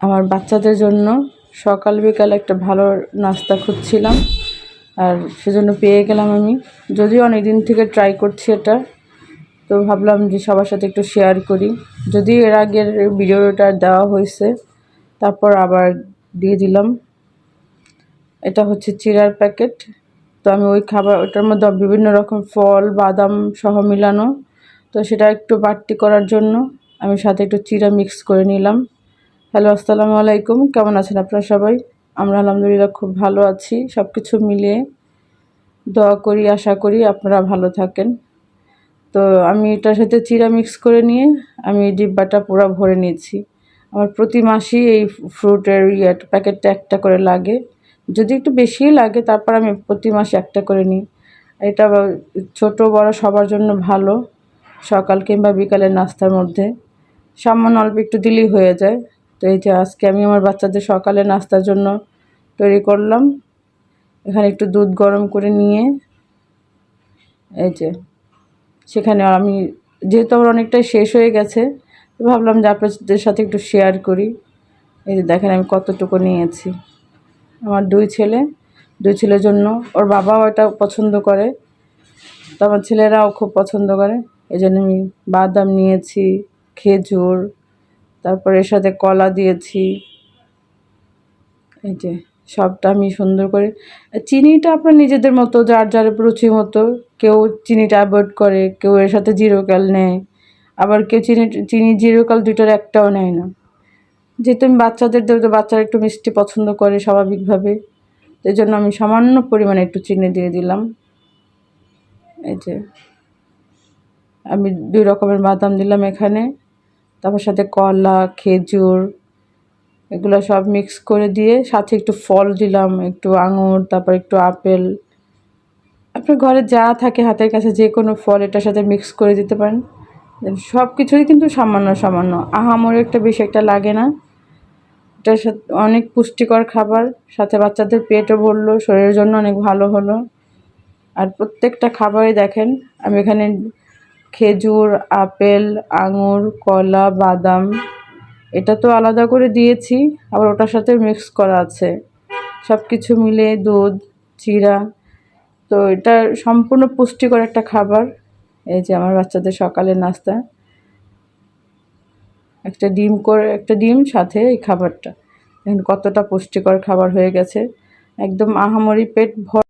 আমার বাচ্চাদের জন্য সকাল বিকাল একটা ভালো নাস্তা খুঁজছিলাম, আর সেজন্য পেয়ে গেলাম আমি। যদিও অনেক দিন থেকে ট্রাই করছি এটা, তো ভাবলাম যে সবার সাথে একটু শেয়ার করি। যদিও এর আগের ভিডিওটা দেওয়া হয়েছে, তারপর আবার দিয়ে দিলাম। এটা হচ্ছে চিড়ার প্যাকেট তো আমি ওই খাবার, ওটার মধ্যে বিভিন্ন রকম ফল, বাদাম সহ মিলানো। তো সেটা একটু বাড়তি করার জন্য আমি সাথে একটু চিরা মিক্স করে নিলাম। হ্যালো, আসসালামু আলাইকুম। কেমন আছেন আপনারা সবাই? আমরা আলহামদুলিল্লাহ খুব ভালো আছি। সব কিছু মিলিয়ে দোয়া করি, আশা করি আপনারা ভালো থাকেন। তো আমি এটার সাথে চিরা মিক্স করে নিয়ে আমি এই ডিব্বাটা পুরো ভরে নিয়েছি। আমার প্রতি মাসেই এই ফ্রুটের ইয়ে প্যাকেটটা একটা করে লাগে। যদি একটু বেশিই লাগে, তারপর আমি প্রতি মাসে একটা করে নিই। এটা ছোট, বড় সবার জন্য ভালো। সকাল কিংবা বিকালের নাস্তার মধ্যে। সামান্য অল্প একটু দিলেই হয়ে যায়। তো এই যে আজকে আমি আমার বাচ্চাদের সকালে নাস্তার জন্য তৈরি করলাম। এখানে একটু দুধ গরম করে নিয়ে এই যে সেখানে আমি, যেহেতু আমার অনেকটাই শেষ হয়ে গেছে ভাবলাম যে আপনাদের সাথে একটু শেয়ার করি। এই যে দেখেন আমি কতটুকু নিয়েছি। আমার দুই ছেলে, দুই ছেলের জন্য, ওর বাবাও এটা পছন্দ করে, তো আমার ছেলেরাও খুব পছন্দ করে। এই জন্য আমি বাদাম নিয়েছি, খেজুর তারপর এর সাথে কলা দিয়েছি। এই যে, সবটা আমি সুন্দর করে, চিনিটা আপনার নিজেদের মতো, যার যার রুচি মতো, কেউ চিনিটা অ্যাভয়েড করে, কেউ এর সাথে জিরোকাল নেয়, আবার কেউ চিনি চিনি জিরোকাল দুইটার একটাও নেয় না। যেহেতু আমি বাচ্চাদের দেবো বাচ্চারা একটু মিষ্টি পছন্দ করে স্বাভাবিকভাবে এই জন্য আমি সামান্য পরিমাণে একটু চিনি দিয়ে দিলাম। এই যে, আমি দুই রকমের বাদাম দিলাম এখানে। তারপর সাথে কলা, খেজুর, এগুলো সব মিক্স করে দিয়ে সাথে একটু ফল দিলাম, একটু আঙুর, তারপর একটু আপেল। আপনার ঘরে যা থাকে হাতের কাছে যে কোনো ফল এটার সাথে মিক্স করে দিতে পারেন। সব কিছুই কিন্তু সামান্য সামান্য। আহামরে একটা বেশি একটা লাগে না। এটার সাথে অনেক পুষ্টিকর খাবার। সাথে বাচ্চাদের পেটও ভরলো, শরীরের জন্য অনেক ভালো হলো। আর প্রত্যেকটা খাবারই দেখেন, আমি এখানে খেজুর, আপেল, আঙুর, কলা, বাদাম, এটা তো আলাদা করে দিয়েছি, আবার ওটার সাথে মিক্স করা আছে। সব কিছু মিলে দুধ চিরা তো এটা সম্পূর্ণ পুষ্টিকর একটা খাবার। এই যে আমার বাচ্চাদের সকালের নাস্তা। একটা ডিম করে, একটা ডিম, সাথে এই খাবারটা। দেখেন কতটা পুষ্টিকর খাবার হয়ে গেছে। একদম আহামরি পেট ভর